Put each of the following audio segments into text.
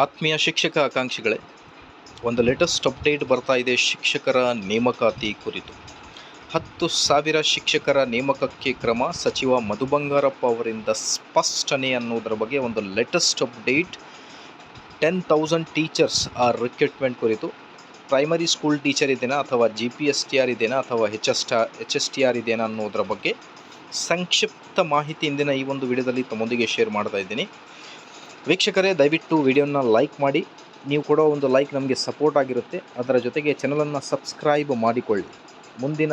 ಆತ್ಮೀಯ ಶಿಕ್ಷಕ ಆಕಾಂಕ್ಷಿಗಳೇ, ಒಂದು ಲೇಟೆಸ್ಟ್ ಅಪ್ಡೇಟ್ ಬರ್ತಾ ಇದೆ ಶಿಕ್ಷಕರ ನೇಮಕಾತಿ ಕುರಿತು. ಹತ್ತು ಸಾವಿರ ಶಿಕ್ಷಕರ ನೇಮಕಕ್ಕೆ ಕ್ರಮ, ಸಚಿವ ಮಧು ಬಂಗಾರಪ್ಪ ಅವರಿಂದ ಸ್ಪಷ್ಟನೆ ಅನ್ನೋದರ ಬಗ್ಗೆ ಒಂದು latest update. Ten thousand teachers ಆ ರಿಕ್ರೂಟ್ಮೆಂಟ್ ಕುರಿತು, ಪ್ರೈಮರಿ ಸ್ಕೂಲ್ ಟೀಚರ್ ಇದೇನಾ ಅಥವಾ G P S T R ಇದೇನಾ ಅಥವಾ H S T H S T R ಇದೇನಾ ಅನ್ನೋದರ ಬಗ್ಗೆ ಸಂಕ್ಷಿಪ್ತ ಮಾಹಿತಿ ಇಂದಿನ ಈ ಒಂದು ವಿಡಿಯೋದಲ್ಲಿ ತಮ್ಮೊಂದಿಗೆ ಶೇರ್ ಮಾಡ್ತಾ ಇದ್ದೀನಿ. ವೀಕ್ಷಕರೇ, ದಯವಿಟ್ಟು ವಿಡಿಯೋನ ಲೈಕ್ ಮಾಡಿ. ನೀವು ಕೊಡೋ ಒಂದು ಲೈಕ್ ನಮಗೆ ಸಪೋರ್ಟ್ ಆಗಿರುತ್ತೆ. ಅದರ ಜೊತೆಗೆ ಚಾನಲನ್ನು ಸಬ್ಸ್ಕ್ರೈಬ್ ಮಾಡಿಕೊಳ್ಳಿ. ಮುಂದಿನ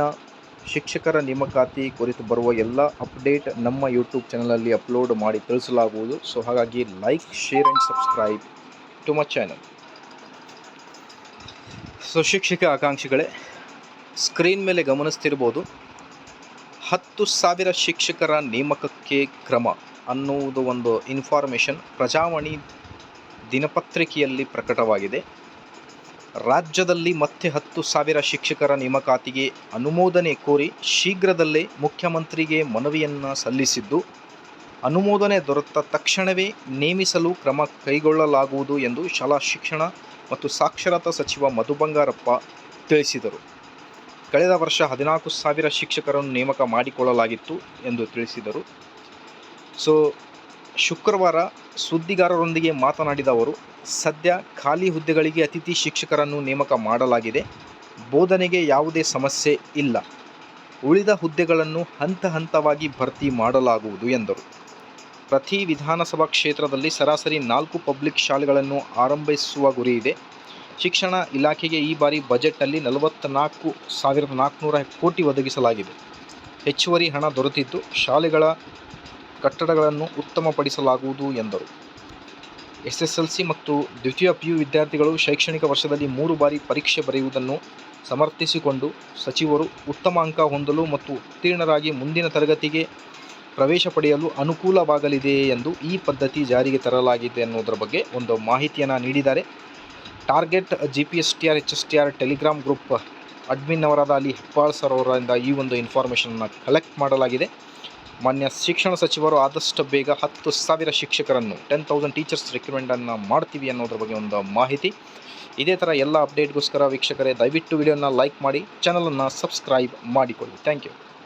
ಶಿಕ್ಷಕರ ನೇಮಕಾತಿ ಕುರಿತು ಬರುವ ಎಲ್ಲ ಅಪ್ಡೇಟ್ ನಮ್ಮ ಯೂಟ್ಯೂಬ್ ಚಾನಲಲ್ಲಿ ಅಪ್ಲೋಡ್ ಮಾಡಿ ತಿಳಿಸಲಾಗುವುದು. ಸೊ, ಹಾಗಾಗಿ like, share and subscribe to my channel. So ಶಿಕ್ಷಕ ಆಕಾಂಕ್ಷಿಗಳೇ, ಸ್ಕ್ರೀನ್ ಮೇಲೆ ಗಮನಿಸ್ತಿರ್ಬೋದು. ಹತ್ತು ಸಾವಿರ ಶಿಕ್ಷಕರ ನೇಮಕಕ್ಕೆ ಕ್ರಮ. ಅನ್ನುವುದು ಒಂದು ಇನ್ಫಾರ್ಮೇಷನ್ ಪ್ರಜಾವಾಣಿ ದಿನಪತ್ರಿಕೆಯಲ್ಲಿ ಪ್ರಕಟವಾಗಿದೆ. ರಾಜ್ಯದಲ್ಲಿ ಮತ್ತೆ ಹತ್ತು ಸಾವಿರ ಶಿಕ್ಷಕರ ನೇಮಕಾತಿಗೆ ಅನುಮೋದನೆ ಕೋರಿ ಶೀಘ್ರದಲ್ಲೇ ಮುಖ್ಯಮಂತ್ರಿಗೆ ಮನವಿಯನ್ನು ಸಲ್ಲಿಸಿದ್ದು, ಅನುಮೋದನೆ ದೊರೆತ ತಕ್ಷಣವೇ ನೇಮಿಸಲು ಕ್ರಮ ಕೈಗೊಳ್ಳಲಾಗುವುದು ಎಂದು ಶಾಲಾ ಶಿಕ್ಷಣ ಮತ್ತು ಸಾಕ್ಷರತಾ ಸಚಿವ ಮಧು ಬಂಗಾರಪ್ಪ ತಿಳಿಸಿದರು. ಕಳೆದ ವರ್ಷ ಹದಿನಾಲ್ಕು ಸಾವಿರ ಶಿಕ್ಷಕರನ್ನು ನೇಮಕ ಮಾಡಿಕೊಳ್ಳಲಾಗಿತ್ತು ಎಂದು ತಿಳಿಸಿದರು. ಸೊ ಶುಕ್ರವಾರ ಸುದ್ದಿಗಾರರೊಂದಿಗೆ ಮಾತನಾಡಿದ ಅವರು, ಸದ್ಯ ಖಾಲಿ ಹುದ್ದೆಗಳಿಗೆ ಅತಿಥಿ ಶಿಕ್ಷಕರನ್ನು ನೇಮಕ ಮಾಡಲಾಗಿದೆ. ಬೋಧನೆಗೆ ಯಾವುದೇ ಸಮಸ್ಯೆ ಇಲ್ಲ. ಉಳಿದ ಹುದ್ದೆಗಳನ್ನು ಹಂತ ಹಂತವಾಗಿ ಭರ್ತಿ ಮಾಡಲಾಗುವುದು ಎಂದರು. ಪ್ರತಿ ವಿಧಾನಸಭಾ ಕ್ಷೇತ್ರದಲ್ಲಿ ಸರಾಸರಿ ನಾಲ್ಕು ಪಬ್ಲಿಕ್ ಶಾಲೆಗಳನ್ನು ಆರಂಭಿಸುವ ಗುರಿ ಇದೆ. ಶಿಕ್ಷಣ ಇಲಾಖೆಗೆ ಈ ಬಾರಿ ಬಜೆಟ್ನಲ್ಲಿ ನಲವತ್ತ ನಾಲ್ಕು ಸಾವಿರದ ನಾಲ್ಕುನೂರ ಕೋಟಿ ಒದಗಿಸಲಾಗಿದೆ. ಹೆಚ್ಚುವರಿ ಹಣ ದೊರೆತಿದ್ದು ಶಾಲೆಗಳ ಕಟ್ಟಡಗಳನ್ನು ಉತ್ತಮಪಡಿಸಲಾಗುವುದು ಎಂದರು. ಎಸ್ಎಸ್ಎಲ್ಸಿ ಮತ್ತು ದ್ವಿತೀಯ ಪಿಯು ವಿದ್ಯಾರ್ಥಿಗಳು ಶೈಕ್ಷಣಿಕ ವರ್ಷದಲ್ಲಿ ಮೂರು ಬಾರಿ ಪರೀಕ್ಷೆ ಬರೆಯುವುದನ್ನು ಸಮರ್ಥಿಸಿಕೊಂಡು ಸಚಿವರು ಉತ್ತಮ ಅಂಕ ಹೊಂದಲು ಮತ್ತು ಉತ್ತೀರ್ಣರಾಗಿ ಮುಂದಿನ ತರಗತಿಗೆ ಪ್ರವೇಶ ಪಡೆಯಲು ಅನುಕೂಲವಾಗಲಿದೆ ಎಂದು ಈ ಪದ್ಧತಿ ಜಾರಿಗೆ ತರಲಾಗಿದೆ ಅನ್ನೋದರ ಬಗ್ಗೆ ಒಂದು ಮಾಹಿತಿಯನ್ನು ನೀಡಿದ್ದಾರೆ. Target G P S T R H S T R Telegram group admin ಅವರಾದ ಅಲ್ಲಿ ಹೆಪ್ಪಾಳ್ ಸರ್ ಅವರಿಂದ ಈ ಒಂದು ಇನ್ಫಾರ್ಮೇಷನನ್ನು ಕಲೆಕ್ಟ್ ಮಾಡಲಾಗಿದೆ. ಮಾನ್ಯ ಶಿಕ್ಷಣ ಸಚಿವರು ಆದಷ್ಟು ಬೇಗ ಹತ್ತು ಸಾವಿರ ಶಿಕ್ಷಕರನ್ನು ಟೆನ್ ತೌಸಂಡ್ ಟೀಚರ್ಸ್ ರಿಕ್ರೂಟ್ಮೆಂಟನ್ನು ಮಾಡ್ತೀವಿ ಅನ್ನೋದ್ರ ಬಗ್ಗೆ ಒಂದು ಮಾಹಿತಿ. ಇದೇ ಥರ ಎಲ್ಲ ಅಪ್ಡೇಟ್ಗೋಸ್ಕರ ವೀಕ್ಷಕರೇ, ದಯವಿಟ್ಟು ವಿಡಿಯೋನ ಲೈಕ್ ಮಾಡಿ ಚಾನಲನ್ನು ಸಬ್ಸ್ಕ್ರೈಬ್ ಮಾಡಿಕೊಳ್ಳಿ. Thank you